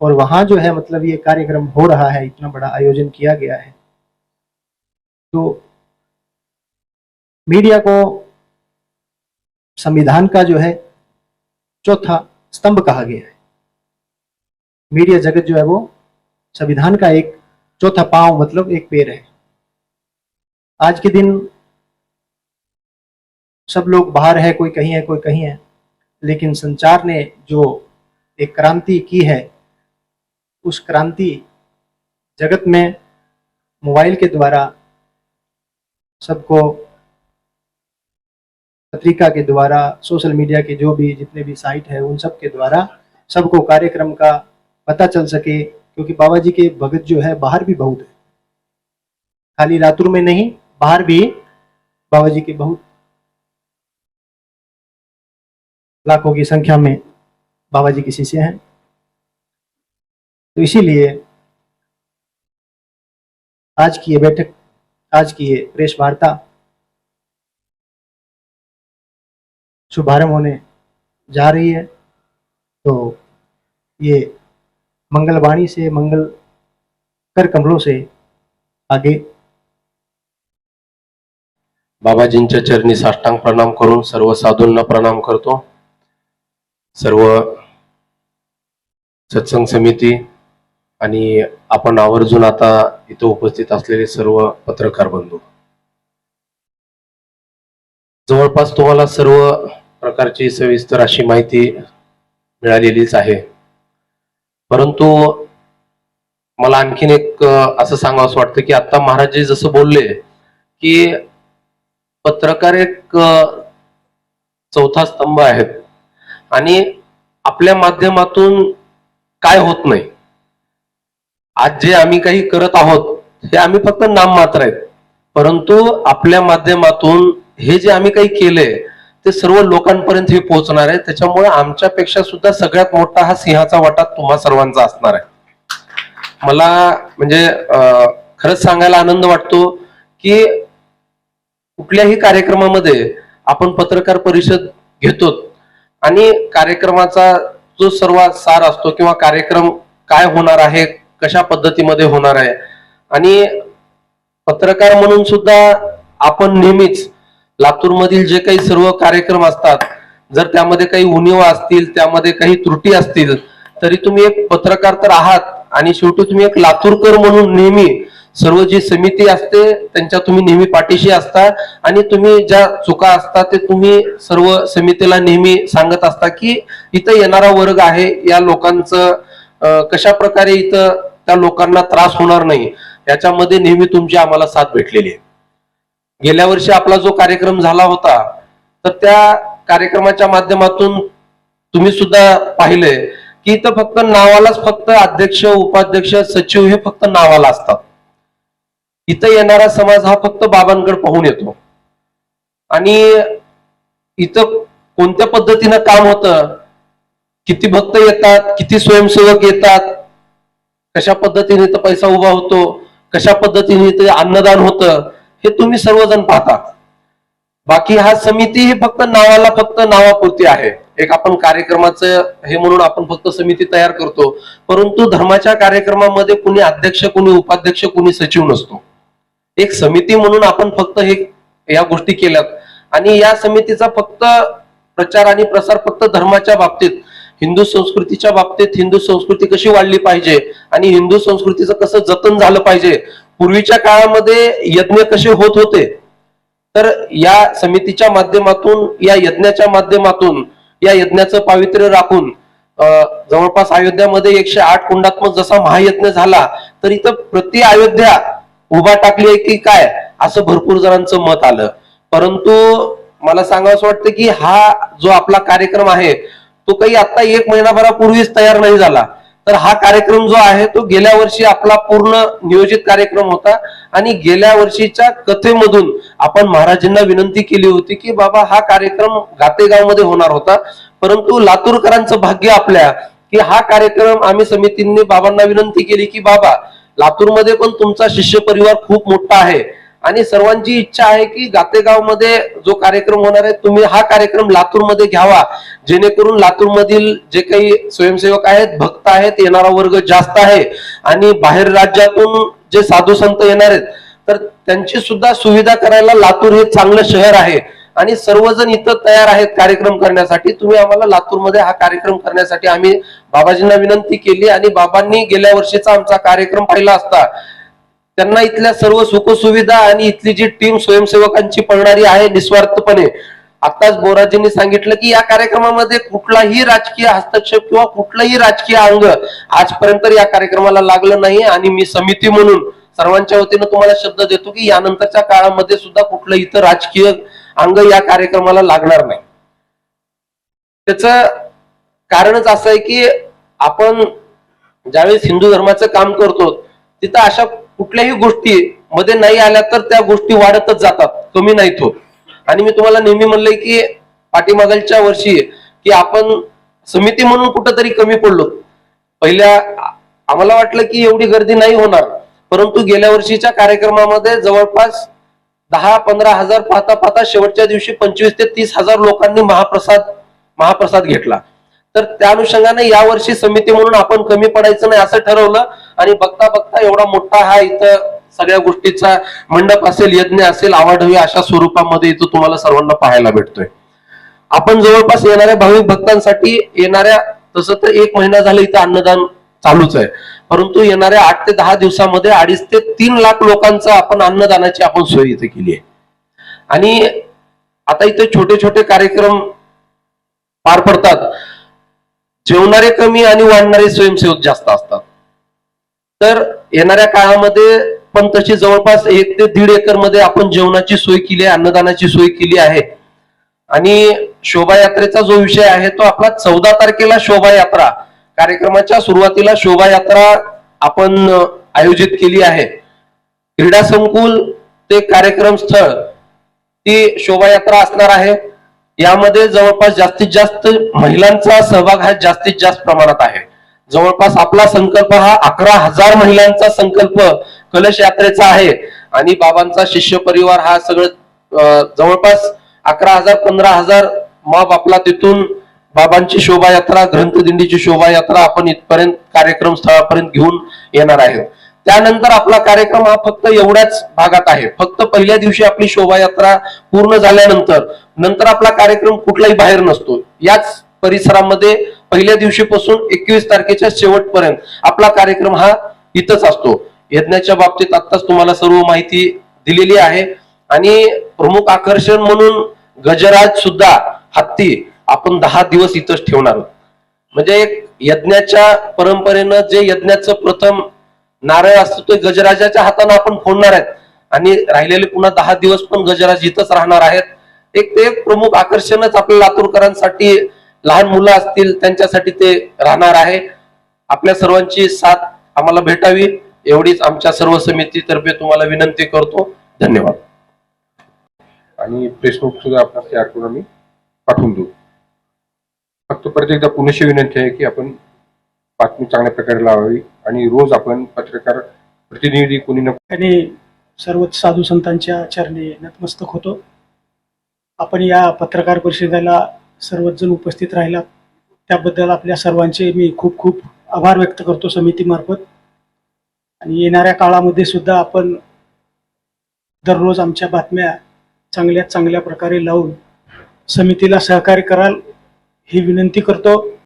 और वहाँ जो है मतलब ये कार्यक्रम हो रहा है, इतना बड़ा आयोजन किया गया है। तो मीडिया को संविधान का जो है, चौथा स्तंभ कहा गया है। मीडिया जगत जो है, वो संविधान का एक चौथा पाँव मतलब एक पैर है। आज के दिन सब लोग बाहर है, कोई कहीं है, कोई कहीं है, लेकिन संचार ने जो एक क्रांति की है उस क्रांति जगत में मोबाइल के द्वारा सबको, पत्रिका के द्वारा, सोशल मीडिया के जो भी जितने भी साइट है, उन सब के द्वारा सबको कार्यक्रम का पता चल सके, क्योंकि बाबा जी के भगत जो है, बाहर भी बहुत है। खाली लातूर में नहीं, बाहर भी बाबा जी के बहुत लाखों की संख्या में बाबा जी के शिष्य हैं। तो इसीलिए आज की ये बैठक, आज की ये प्रेस वार्ता शुभारंभ होने जा रही है। तो ये मंगलवाणी से, मंगल कर कमलों से आगे। बाबाजींच्या चरणी साष्टांग प्रणाम करून सर्व साधूंना प्रणाम करतो. सर्व सत्संग समिती आणि आपण आवर्जून आता इथं उपस्थित असलेले सर्व पत्रकार बंधू. जवळपास तुम्हाला सर्व प्रकारची सविस्तर अशी माहिती मिळालेलीच आहे. परंतु मला आणखीन एक असं सांगावं वाटतं की आता महाराज जसं बोलले की पत्रकार एक चौथा स्तंभ आहेत. आणि आपल्या माध्यमातून काय होत नाही? आज जे आम्ही काही करत आहोत हे आम्ही फक्त नाम मात्र आहेत. परंतु आपल्या माध्यमातून हे जे आम्ही काही केले ते सर्व लोकांपर्यंत हे पोहोचणार आहे. त्याच्यामुळे आमच्यापेक्षा सुद्धा सगळ्यात मोठा हा सिंहाचा वाटा तुम्हा सर्वांचा असणार आहे. मला म्हणजे खरंच सांगायला आनंद वाटतो की कुठल्याही कार्यक्रमामध्ये आपण पत्रकार परिषद घेतो आणि कार्यक्रमाचा जो सर्व सार असतो किंवा कार्यक्रम काय होणार आहे कशा पद्धतीमध्ये होणार आहे? आणि पत्रकार म्हणून सुद्धा आपण नेहमीच लातूरमधील जे काही सर्व कार्यक्रम असतात जर त्यामध्ये काही उणीवा असतील त्यामध्ये काही त्रुटी असतील तरी तुम्ही एक पत्रकार तर आहात. आणि शेवटी तुम्ही एक लातूरकर म्हणून नेहमी सर्व जी समिती असते त्यांच्या तुम्ही नेहमी पाठीशी असता. आणि तुम्ही ज्या चुका असता ते तुम्ही सर्व समितीला नेहमी सांगत असता की इथं येणारा वर्ग आहे या लोकांचं कशा प्रकारे इथं त्या लोकांना त्रास होणार नाही. याच्यामध्ये नेहमी तुमची आम्हाला साथ भेटलेली आहे. गेल्या वर्षी आपला जो कार्यक्रम झाला होता तर त्या कार्यक्रमाच्या माध्यमातून तुम्ही सुद्धा पाहिलंय की इथं फक्त नावालाच फक्त अध्यक्ष उपाध्यक्ष सचिव हे फक्त नावाला असतात. इथं येणारा समाज हा फक्त बाबांकडे पाहून येतो. आणि इथं कोणत्या पद्धतीनं काम होतं किती भक्त येतात किती स्वयंसेवक येतात कशा पद्धतीने इथं पैसा उभा होतो कशा पद्धतीने ते अन्नदान होतं हे तुम्ही सर्वजण पाहता बाकी हा समिती ही फक्त नावाला फक्त नावापुरती आहे. एक आपण कार्यक्रमाचं हे म्हणून आपण फक्त समिती तयार करतो. परंतु धर्माच्या कार्यक्रमामध्ये कुणी अध्यक्ष कुणी उपाध्यक्ष कुणी सचिव नसतो. एक समिती म्हणून आपण फक्त हे या गोष्टी केल्यात. आणि या समितीचा फक्त प्रचार आणि प्रसार फक्त धर्माच्या बाबतीत. हिंदू संस्कृतीच्या बाबतीत हिंदू संस्कृती कशी वाढली पाहिजे आणि हिंदू संस्कृतीचं कसं जतन झालं पाहिजे? पूर्वीच्या काळामध्ये यज्ञ कसे होत होते? तर या समितीच्या माध्यमातून या यज्ञाच्या माध्यमातून या यज्ञाचं पावित्र्य राखून जवळपास अयोध्यामध्ये एकशे आठ कुंडात्मक जसा महायज्ञ झाला तर इथं प्रति अयोध्या उभा टाकली आहे की काय? असं भरपूर जणांचं मत आलं. परंतु मला सांगावं वाटतं की हा जो आपला कार्यक्रम आहे तो काही आता एक महिनाभरापूर्वीच तयार नाही झाला. तर हा कार्यक्रम जो आहे तो गेल्या वर्षी आपला पूर्ण नियोजित कार्यक्रम होता आणि गेल्या वर्षीच्या कथेमधून आपण महाराजांना विनंती केली होती की बाबा हा कार्यक्रम गातेगावमध्ये होणार होता. परंतु लातूरकरांचं भाग्य आपल्या की हा कार्यक्रम आम्ही समितींनी बाबांना विनंती केली की बाबा लातूरमध्ये पण तुमचा शिष्य परिवार खूप मोठा आहे. आणि सर्वांची इच्छा आहे की गातेगावमध्ये जो कार्यक्रम होणार आहे तुम्ही हा कार्यक्रम लातूरमध्ये घ्यावा. जेणेकरून लातूरमधील जे काही स्वयंसेवक आहेत भक्त आहेत येणारा वर्ग जास्त आहे. आणि बाहेर राज्यातून जे साधू संत येणार आहेत तर त्यांची सुद्धा सुविधा करायला लातूर हे चांगलं शहर आहे. आणि सर्वजण इथं तयार आहेत कार्यक्रम करण्यासाठी. तुम्ही आम्हाला लातूरमध्ये हा कार्यक्रम करण्यासाठी आम्ही बाबाजींना विनंती केली आणि बाबांनी गेल्या वर्षीचा आमचा कार्यक्रम पाहिला असता. त्यांना इथल्या सर्व सुखसुविधा आणि इथली जी टीम स्वयंसेवकांची पळणारी आहे निस्वार्थपणे. आताच बोराजींनी सांगितलं की या कार्यक्रमामध्ये कुठलाही राजकीय हस्तक्षेप किंवा कुठलंही राजकीय अंग आजपर्यंत या कार्यक्रमाला लागलं नाही आणि मी समिती म्हणून सर्वांच्या वतीनं तुम्हाला शब्द देतो की यानंतरच्या काळामध्ये सुद्धा कुठलं इथं राजकीय अंग या कार्यक्रमाला लागणार नाही. त्याच कारणच असं आहे की आपण ज्यावेळेस हिंदू धर्माचं काम करतो तिथं अशा कुठल्याही गोष्टी मध्ये नाही आल्या तर त्या गोष्टी वाढतच जातात. कमी नाहीत होत आणि मी तुम्हाला नेहमी म्हणलंय की पाठीमागलच्या वर्षी की आपण समिती म्हणून कुठंतरी कमी पडलो. पहिल्या आम्हाला वाटलं की एवढी गर्दी नाही होणार. परंतु गेल्या वर्षीच्या कार्यक्रमामध्ये जवळपास दहा पंधरा हजार पाहता पाहता शेवटच्या दिवशी पंचवीस ते तीस हजार लोकांनी महाप्रसाद महाप्रसाद घेतला. तर त्या अनुषंगाने यावर्षी समिती म्हणून आपण कमी पडायचं नाही असं ठरवलं. आणि बघता बघता एवढा मोठा हा इथं सगळ्या गोष्टीचा मंडप असेल यज्ञ असेल आवाढवी अशा स्वरूपामध्ये इथं तुम्हाला सर्वांना पाहायला भेटतोय. आपण जवळपास येणाऱ्या भाविक भक्तांसाठी येणाऱ्या तसं तर एक महिना झालं इथं अन्नदान चालूच आहे. परंतु येणाऱ्या आठ ते दहा दिवसामध्ये अडीच ते तीन लाख लोकांचं आपण अन्नदानाची आपण सोय इथे केली आहे. आणि आता इथे छोटे छोटे कार्यक्रम पार पडतात. जेवणारे कमी आणि वाढणारे स्वयंसेवक जास्त असतात. तर येणाऱ्या काळामध्ये पण तशी जवळपास एक ते दीड एकरमध्ये आपण जेवणाची सोय केली आहे अन्नदानाची सोय केली आहे. आणि शोभायात्रेचा जो विषय आहे तो आपला चौदा तारखेला शोभायात्रा. कार्यक्रमाच्या सुरुवातीला शोभायात्रा आपण आयोजित केली आहे. क्रीडा संकुल ते कार्यक्रम स्थळ ती शोभायात्रा असणार आहे. यामध्ये जवळपास जास्तीत जास्त महिलांचा सहभाग हा जास्तीत जास्त प्रमाणात आहे. जवळपास आपला संकल्प हा अकरा हजार महिलांचा संकल्प कलश यात्रेचा आहे. आणि बाबांचा शिष्य परिवार हा सगळं जवळपास अकरा हजार पंधरा हजार मग आपला तिथून बाबांची शोभायात्रा ग्रंथदिंडीची शोभायात्रा आपण इथपर्यंत कार्यक्रम स्थळापर्यंत घेऊन येणार आहे त्यानंतर आपला कार्यक्रम हा फक्त एवढ्याच भागात आहे. फक्त पहिल्या दिवशी आपली शोभायात्रा पूर्ण झाल्यानंतर नंतर आपला कार्यक्रम कुठलाही बाहेर नसतो. याच परिसरामध्ये पहिल्या दिवशीपासून एकवीस तारखेच्या शेवटपर्यंत आपला कार्यक्रम हा इथंच असतो. यज्ञाच्या बाबतीत आत्ताच तुम्हाला सर्व माहिती दिलेली आहे. आणि प्रमुख आकर्षण म्हणून गजराज सुद्धा हत्ती आपण दहा दिवस इथंच ठेवणार आहोत. म्हणजे एक यज्ञाच्या परंपरेनं जे यज्ञाचं प्रथम नारळ असतो ते गजराजाच्या हातानं आपण फोडणार आहेत. आणि राहिलेले पुन्हा दहा दिवस पण गजराज इथंच राहणार आहेत. एक ते एक प्रमुख आकर्षणच आपल्या लातूरकरांसाठी लहान मुलं असतील त्यांच्यासाठी ते राहणार आहे. आपल्या सर्वांची साथ आम्हाला भेटावी. एवढीच आमच्या सर्व समितीतर्फे तुम्हाला विनंती करतो. धन्यवाद. आणि प्रेस नोट सुद्धा आपल्याला तयार करून आम्ही पाठवून देऊ. फक्त परत एकदा पुनश्य विनंती आहे की आपण बातमी चांगल्या प्रकारे लावावी आणि रोज आपण पत्रकार प्रतिनिधी कोणी ना आणि सर्वच साधू संतांच्या चरणी नतमस्तक होतो. आपण या पत्रकार परिषदेला सर्वच जण उपस्थित राहिला त्याबद्दल आपल्या सर्वांचे मी खूप खूप आभार व्यक्त करतो समितीमार्फत. आणि येणाऱ्या काळामध्ये सुद्धा आपण दररोज आमच्या बातम्या चांगल्यात चांगल्या प्रकारे लावून समितीला सहकार्य कराल ही विनंती करतो.